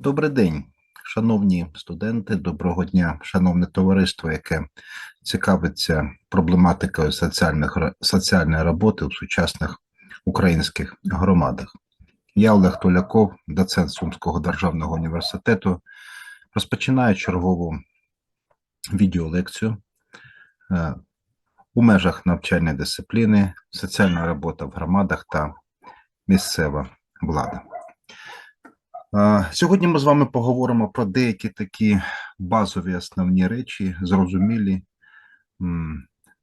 Добрий день, шановні студенти, доброго дня, шановне товариство, яке цікавиться проблематикою соціальних, соціальної роботи у сучасних українських громадах. Я Олег Толяков, доцент Сумського державного університету. Розпочинаю чергову відеолекцію е, у межах навчальної дисципліни, соціальна робота в громадах та місцева влада. Сьогодні ми з вами поговоримо про деякі такі базові основні речі, зрозумілі,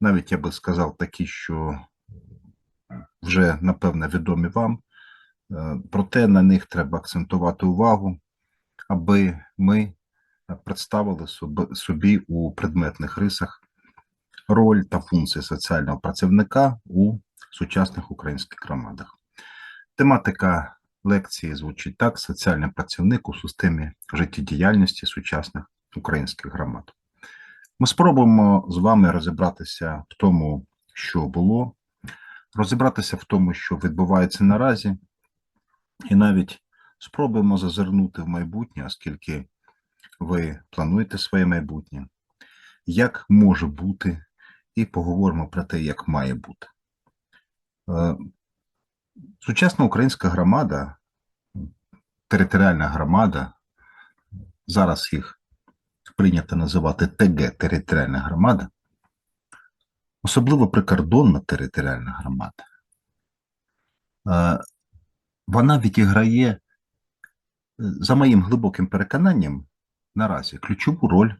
навіть я би сказав, такі, що вже напевно відомі вам. Е, Проте на них треба акцентувати увагу, аби ми представили собі у предметних рисах роль та функції соціального працівника у сучасних українських громадах. Тематика лекції звучить так: соціальний працівник у системі життєдіяльності сучасних українських громад. Ми спробуємо з вами розібратися в тому, що було, розібратися в тому, що відбувається наразі, і навіть спробуємо зазирнути в майбутнє, оскільки ви плануєте своє майбутнє, як може бути, і поговоримо про те, як має бути. Сучасна українська громада, територіальна громада, зараз їх прийнято називати ТГ територіальна громада, особливо прикордонна територіальна громада, е, вона відіграє, е, за моїм глибоким переконанням, наразі ключову роль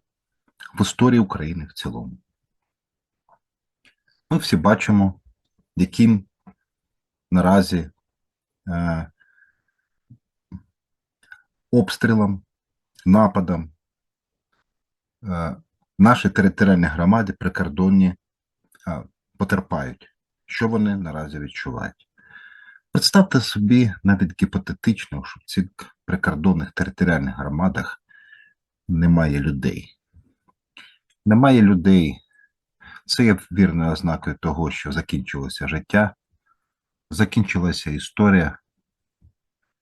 в історії України в цілому. Ми всі бачимо, яким наразі е, обстрілам, нападам е, наші територіальні громади прикордонні е, потерпають. Що вони наразі відчувають? Представте собі навіть гіпотетично, що в цих прикордонних територіальних громадах немає людей. Немає людей. Це є вірною ознакою того, що закінчилося життя, закінчилася історія,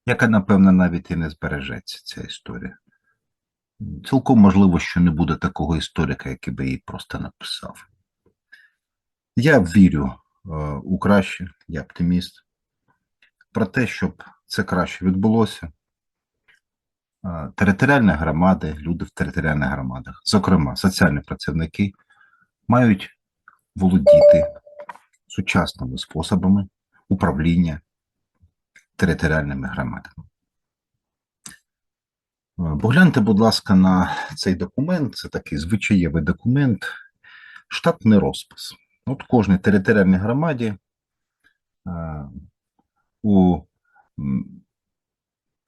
яка, напевно, навіть і не збережеться, ця історія. Цілком можливо, що не буде такого історика, який би її просто написав. Я вірю е, у краще, я оптиміст. Про те, щоб це краще відбулося. Е, Територіальні громади, люди в територіальних громадах, зокрема соціальні працівники, мають володіти сучасними способами управління територіальними громадами. Е, Погляньте, будь ласка, на цей документ. Це такий звичаєвий документ, штатний розпис. От кожній територіальній громаді е, у,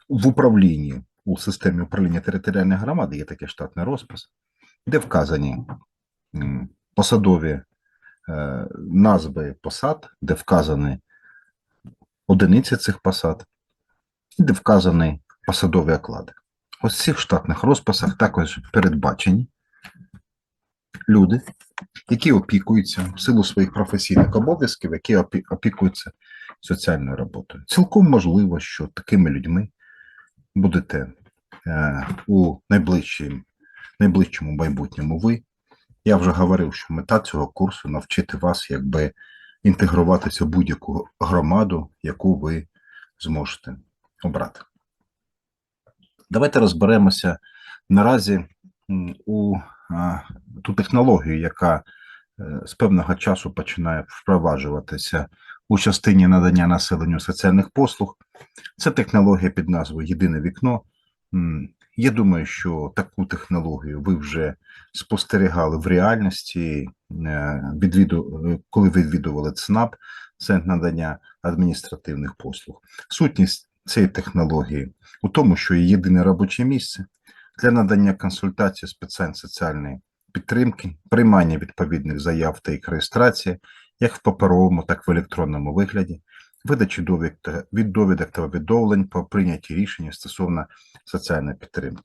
в управлінні, у системі управління територіальної громади є такий штатний розпис, де вказані посадові е, назви посад, де вказані одиниці цих посад, і де вказані посадові оклади. Ось в цих штатних розписах також передбачені люди, які опікуються в силу своїх професійних обов'язків, які опікуються соціальною роботою. Цілком можливо, що такими людьми будете е, у найближчому майбутньому ви. Я вже говорив, що мета цього курсу навчити вас, якби інтегруватися в будь-яку громаду, яку ви зможете обрати. Давайте розберемося наразі у ту технологію, яка е, з певного часу починає впроваджуватися у частині надання населенню соціальних послуг. Це технологія під назвою Єдине вікно. Я думаю, що таку технологію ви вже спостерігали в реальності, е, е, коли ви відвідували ЦНАП, Центр надання адміністративних послуг. Сутність цієї технології у тому, що є єдине робоче місце для надання консультацій з соціальної підтримки, приймання відповідних заяв та їх реєстрації, як в паперовому, так і в електронному вигляді, видачі довідок та- від довідок та повідомлень по прийнятті рішення стосовно соціальної підтримки.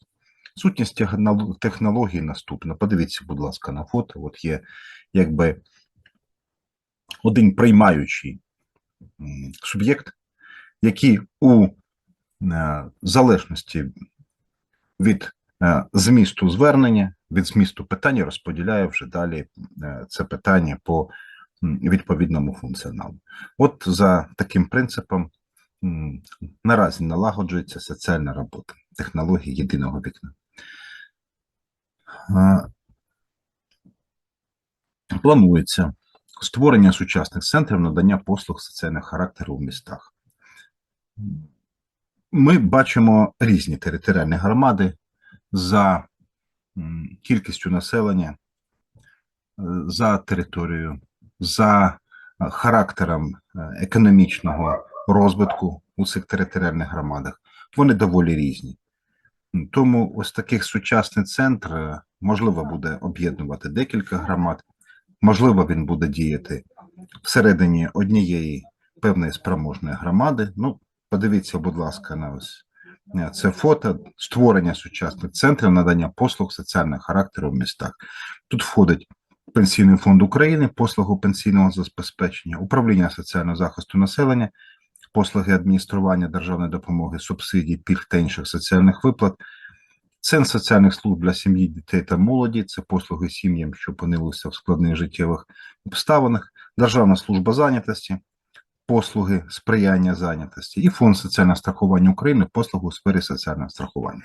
Сутність технол- технології наступна. Подивіться, будь ласка, на фото. От є якби один приймаючий суб'єкт, який у е, залежності від е, змісту звернення, від змісту питання розподіляє вже далі е, це питання по відповідному функціоналу. От за таким принципом наразі налагоджується соціальна робота технології єдиного вікна. Планується створення сучасних центрів надання послуг соціального характеру в містах. Ми бачимо різні територіальні громади за кількістю населення, е, за територією, за е, характером е, економічного розвитку у цих територіальних громадах. Вони доволі різні. Тому ось таких сучасний центр е, можливо буде об'єднувати декілька громад, можливо, він буде діяти всередині однієї певної спроможної громади. Ну, подивіться, будь ласка, на ось це фото створення сучасних центрів надання послуг соціального характеру в містах. Тут входить Пенсійний фонд України, послугу пенсійного забезпечення, управління соціального захисту населення, послуги адміністрування державної допомоги, субсидій, пільг та інших соціальних виплат, Центр соціальних служб для сім'ї, дітей та молоді це послуги сім'ям, що опинилися в складних життєвих обставинах, Державна служба зайнятості, послуги сприяння зайнятості і Фонд соціального страхування України, послуги у сфері соціального страхування.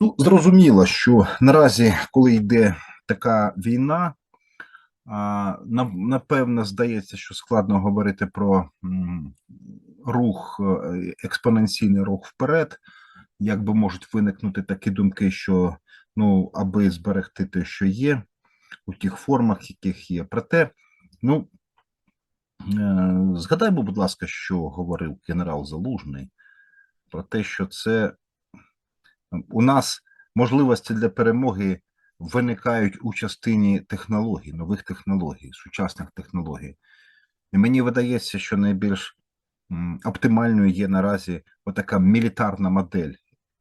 Ну, зрозуміло, що наразі, коли йде така війна, напевно, здається, що складно говорити про рух, е, експоненційний рух вперед. Якби можуть виникнути такі думки, що ну, аби зберегти те, що є, у тих формах, яких є. Проте, ну, е, згадаймо, будь ласка, що говорив генерал Залужний про те, що це у нас можливості для перемоги виникають у частині технологій, нових технологій, сучасних технологій. І мені видається, що найбільш оптимальною є наразі отака мілітарна модель,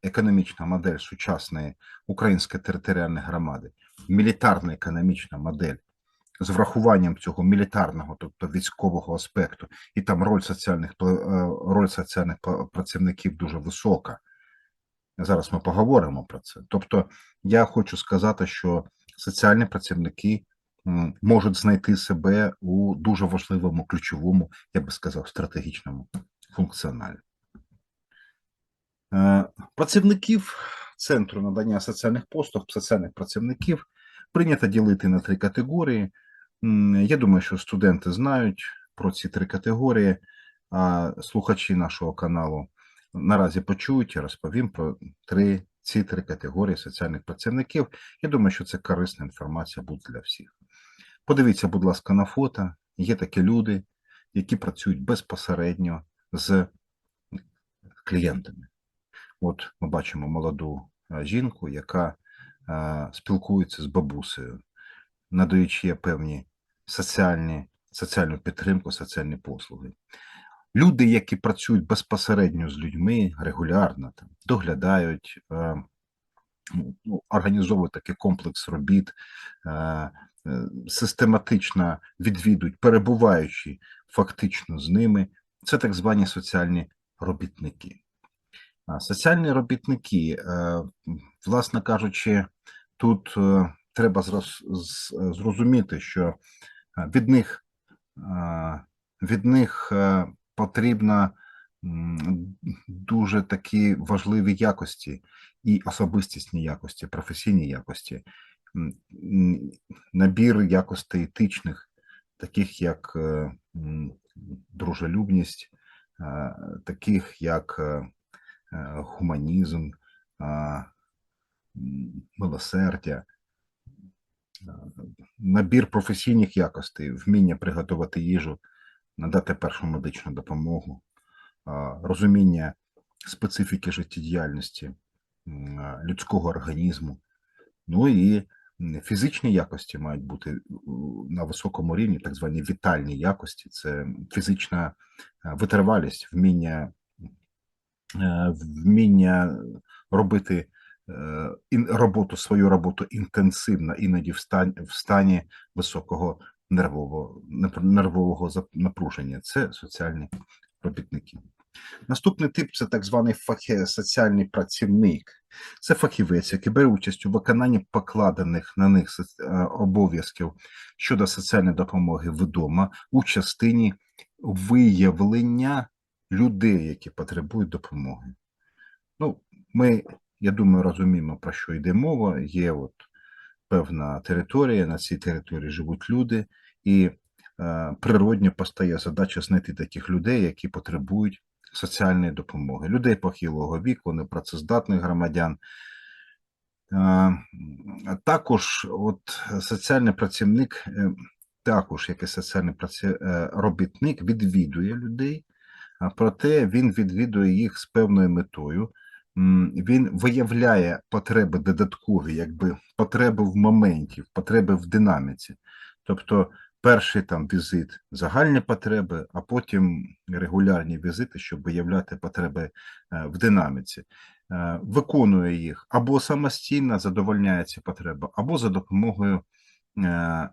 економічна модель сучасної української територіальної громади, мілітарна економічна модель з врахуванням цього мілітарного, тобто військового аспекту, і там роль соціальних е, роль соціальних працівників дуже висока. Зараз ми поговоримо про це. Тобто, я хочу сказати, що соціальні працівники можуть знайти себе у дуже важливому, ключовому, я би сказав, стратегічному функціоналі. Е, Працівників Центру надання соціальних послуг, соціальних працівників прийнято ділити на три категорії. Я думаю, що студенти знають про ці три категорії, а слухачі нашого каналу наразі почують, я розповім про три, ці три категорії соціальних працівників. Я думаю, що це корисна інформація буде для всіх. Подивіться, будь ласка, на фото. Є такі люди, які працюють безпосередньо з клієнтами. От ми бачимо молоду е, жінку, яка е, спілкується з бабусею, надаючи певні соціальні, соціальну підтримку, соціальні послуги. Люди, які працюють безпосередньо з людьми регулярно, там, доглядають, е, ну, організовують такий комплекс робіт, е, е, систематично відвідують, перебуваючи фактично з ними, це так звані соціальні робітники. Соціальні робітники, е, власне кажучи, тут е, треба зрозуміти, що від них, від них потрібно дуже такі важливі якості і особистісні якості, професійні якості, набір якостей етичних, таких як е, дружелюбність, е, таких як е, гуманізм, милосердя, набір професійних якостей, вміння приготувати їжу, надати першу медичну допомогу, е, розуміння специфіки життєдіяльності е, людського організму. Ну і фізичні якості мають бути на високому рівні, так звані вітальні якості. Це фізична е, витривалість, вміння е, вміння робити е, роботу, свою роботу інтенсивно, іноді в стані, в стані високого нервового, нервового напруження. Це соціальні робітники. Наступний тип це так званий фахе, соціальний працівник. Це фахівець, який бере участь у виконанні покладених на них е, обов'язків щодо соціальної допомоги вдома у частині виявлення людей, які потребують допомоги. Ну, ми, я думаю, розуміємо, про що йде мова. Є от певна територія, на цій території живуть люди, і е, природньо постає задача знайти таких людей, які потребують соціальної допомоги, людей похилого віку, непрацездатних громадян. Е, Також от соціальний працівник, е, також як і соціальний праці- робітник, відвідує людей, проте він відвідує їх з певною метою. Він виявляє потреби додаткові, якби потреби в моменті, потреби в динаміці. Тобто, перший там візит загальні потреби, а потім регулярні візити, щоб виявляти потреби е, в динаміці. Е, Виконує їх або самостійно задовольняє ці потреби, або за допомогою е,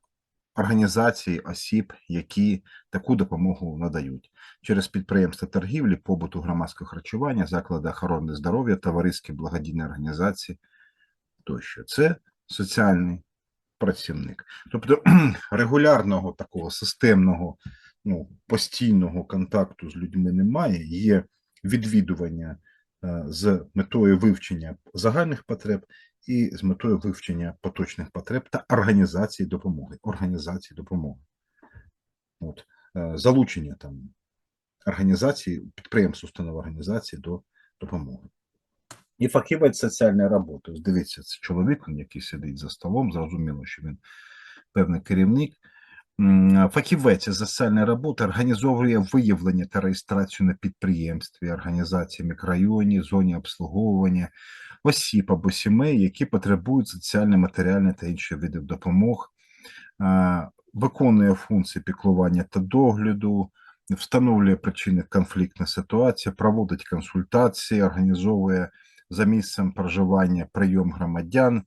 організацій, осіб, які таку допомогу надають через підприємства торгівлі, побуту громадського харчування, заклади охорони здоров'я, товариські благодійні організації тощо. Це соціальний працівник. Тобто регулярного такого системного, ну, постійного контакту з людьми немає, є відвідування е, з метою вивчення загальних потреб і з метою вивчення поточних потреб та організації допомоги. Організації допомоги. От, е, залучення там організації, підприємств, установ організації до допомоги. І фахівець соціальної роботи. Ось Дивіться, це чоловік, який сидить за столом, зрозуміло, що він певний керівник. Фахівець соціальної роботи організовує виявлення та реєстрацію на підприємстві, організації мікрорайоні, зоні обслуговування осіб або сімей, які потребують соціальної, матеріальної та інших видів допомог, виконує функції піклування та догляду, встановлює причини конфліктної ситуації, проводить консультації, організовує за місцем проживання прийом громадян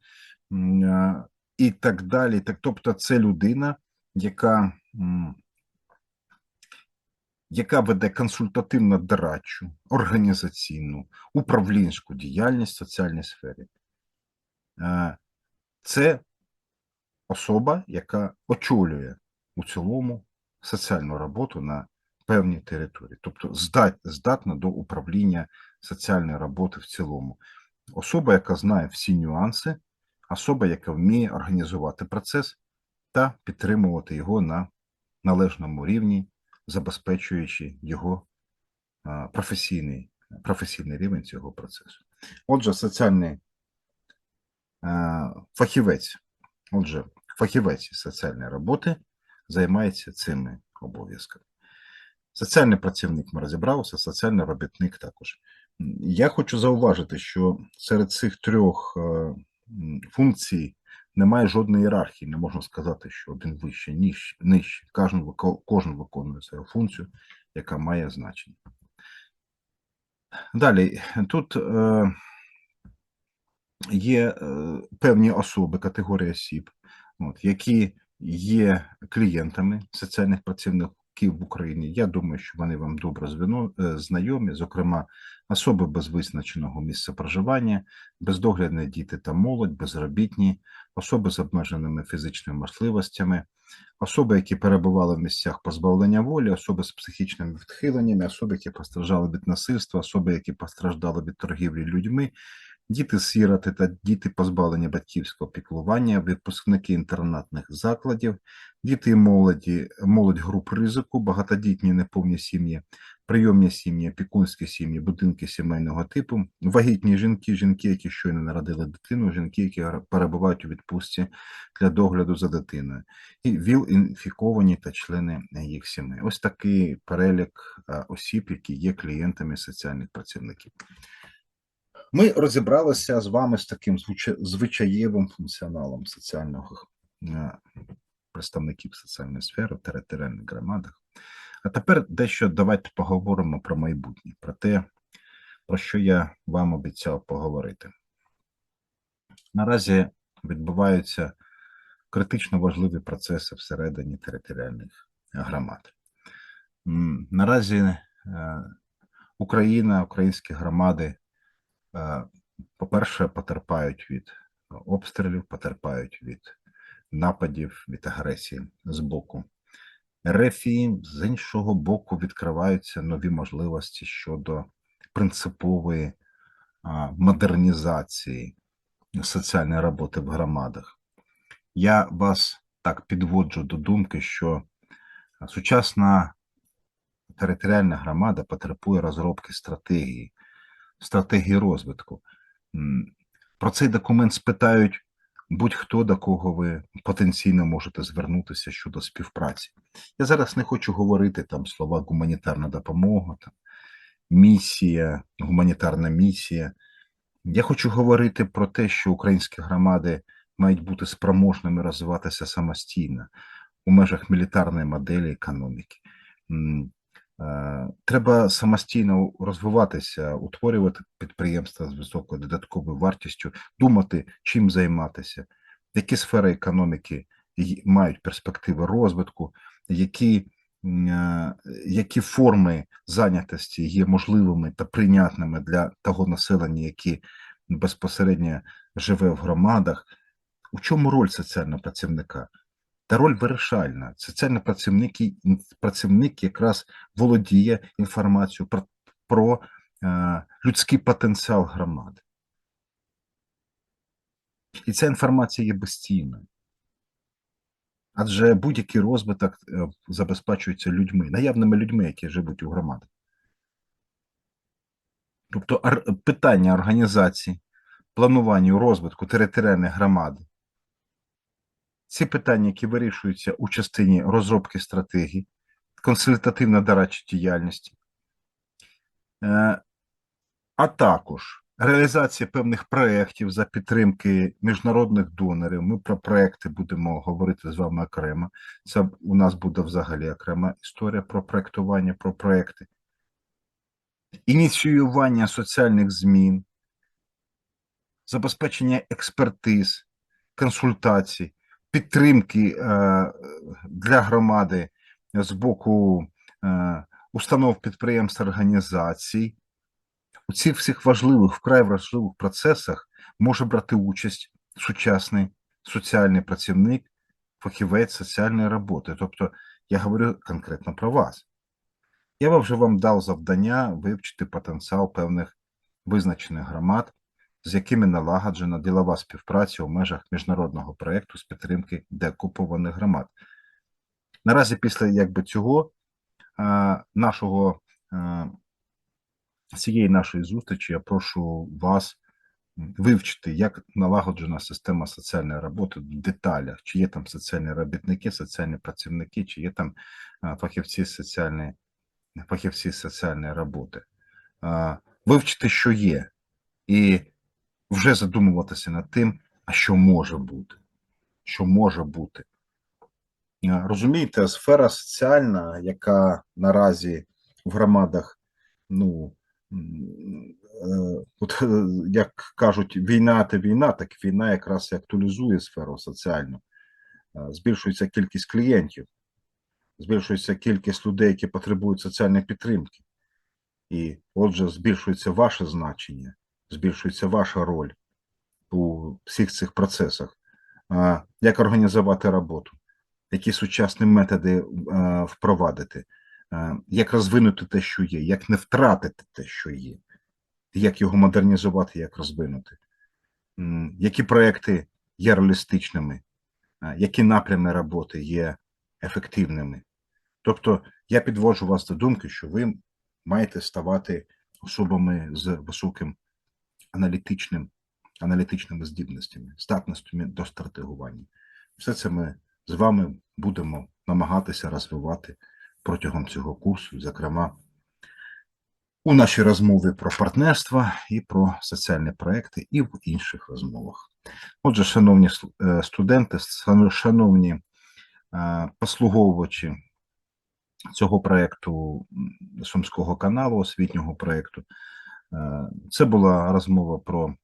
е, і так далі. Так, тобто, це людина, яка, яка веде консультативно дорадчу, організаційну, управлінську діяльність в соціальній сфері. Е, Це особа, яка очолює у цілому соціальну роботу на певній території, тобто здат, здатна до управління соціальної роботи в цілому. Особа, яка знає всі нюанси, особа, яка вміє організувати процес та підтримувати його на належному рівні, забезпечуючи його професійний, професійний рівень цього процесу. Отже, соціальний фахівець, отже, фахівець соціальної роботи займається цими обов'язками. Соціальний працівник ми розібралися, соціальний робітник також. Я хочу зауважити, що серед цих трьох е, функцій немає жодної ієрархії. Не можна сказати, що один вище, ніж нижче. Кожен, кожен виконує свою функцію, яка має значення. Далі, тут е, є е, певні особи, категорії осіб, от, які є клієнтами соціальних працівників в Україні. Я думаю, що вони вам добре е, знайомі, зокрема, особи без визначеного місця проживання, бездоглядні діти та молодь, безробітні, особи з обмеженими фізичними можливостями, особи, які перебували в місцях позбавлення волі, особи з психічними відхиленнями, особи, які постраждали від насильства, особи, які постраждали від торгівлі людьми, діти-сіроти та діти, позбавлені батьківського піклування, випускники інтернатних закладів, діти і молоді, молодь груп ризику, багатодітні неповні сім'ї, прийомні сім'ї, опікунські сім'ї, будинки сімейного типу, вагітні жінки, жінки, які щойно народили дитину, жінки, які перебувають у відпустці для догляду за дитиною, і ВІЛ-інфіковані та члени їх сімей. Ось такий перелік е, осіб, які є клієнтами соціальних працівників. Ми розібралися з вами з таким звичаєвим функціоналом соціального е, представників соціальної сфери в територіальних громадах. А тепер дещо давайте поговоримо про майбутнє, про те, про що я вам обіцяв поговорити. Наразі відбуваються критично важливі процеси всередині територіальних громад. Наразі е, Україна, українські громади е, по-перше, потерпають від обстрілів, потерпають від нападів, від агресії з боку РФ, і з іншого боку, відкриваються нові можливості щодо принципової модернізації соціальної роботи в громадах. Я вас так підводжу до думки, що сучасна територіальна громада потребує розробки стратегії, стратегії розвитку. Про цей документ спитають будь-хто, до кого ви потенційно можете звернутися щодо співпраці. Я зараз не хочу говорити там слова гуманітарна допомога, там, місія, гуманітарна місія. Я хочу говорити про те, що українські громади мають бути спроможними розвиватися самостійно у межах мілітарної моделі економіки. Е, Треба самостійно розвиватися, утворювати підприємства з високою додатковою вартістю, думати, чим займатися, які сфери економіки мають перспективи розвитку, які, е, які форми зайнятості є можливими та прийнятними для того населення, яке безпосередньо живе в громадах. У чому роль соціального працівника? Та роль вирішальна. Соціальний працівник, працівник якраз володіє інформацією про, про е, людський потенціал громади. І ця інформація є безцінною. Адже будь-який розвиток е, забезпечується людьми, наявними людьми, які живуть у громадах. Тобто питання організації, планування розвитку територіальної громади ці питання, які вирішуються у частині розробки стратегій, консультативно дорадчої діяльності, е, а також реалізація певних проєктів за підтримки міжнародних донорів. Ми про проекти будемо говорити з вами окремо. Це у нас буде взагалі окрема історія про проектування, про проекти. Ініціювання соціальних змін, забезпечення експертиз, консультацій, підтримки е, для громади з боку е, установ підприємств організацій. У цих всіх важливих, вкрай важливих процесах може брати участь сучасний соціальний працівник, фахівець соціальної роботи. Тобто я говорю конкретно про вас. Я вже вам дав завдання вивчити потенціал певних визначених громад, з якими налагоджена ділова співпраця у межах міжнародного проєкту з підтримки деокупованих громад. Наразі, після якби цього е, нашого е, цієї нашої зустрічі, я прошу вас вивчити, як налагоджена система соціальної роботи в деталях, чи є там соціальні робітники, соціальні працівники, чи є там е, фахівці соціальної фахівці соціальної роботи. Е, Вивчити, що є, і вже задумуватися над тим, а що може бути, що може бути. Розумієте, сфера соціальна, яка наразі в громадах, ну, е, от, як кажуть, війна та війна, так війна якраз і актуалізує сферу соціальну. Збільшується кількість клієнтів, збільшується кількість людей, які потребують соціальної підтримки. І отже, збільшується ваше значення, збільшується ваша роль у всіх цих процесах. Як організувати роботу, які сучасні методи е, впровадити, е, як розвинути те, що є, як не втратити те, що є, як його модернізувати, як розвинути, які проекти є реалістичними, е, які напрями роботи є ефективними. Тобто я підводжу вас до думки, що ви маєте ставати особами з високим аналітичним, аналітичними здібностями, здатностями до стратегування. Все це ми з вами будемо намагатися розвивати протягом цього курсу, зокрема, у нашій розмові про партнерство і про соціальні проекти, і в інших розмовах. Отже, шановні е, студенти, шановні е, послуговувачі цього проекту Сумського каналу, освітнього проекту, це була розмова про е,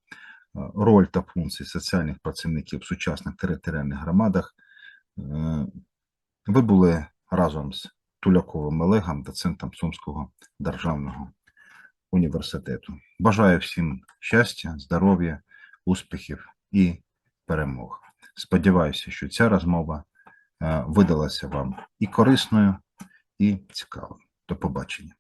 роль та функції соціальних працівників в сучасних територіальних громадах. Е, Ви були разом з Туляковим Олегом, доцентом Сумського державного університету. Бажаю всім щастя, здоров'я, успіхів і перемог. Сподіваюся, що ця розмова е, видалася вам і корисною, і цікавою. До побачення.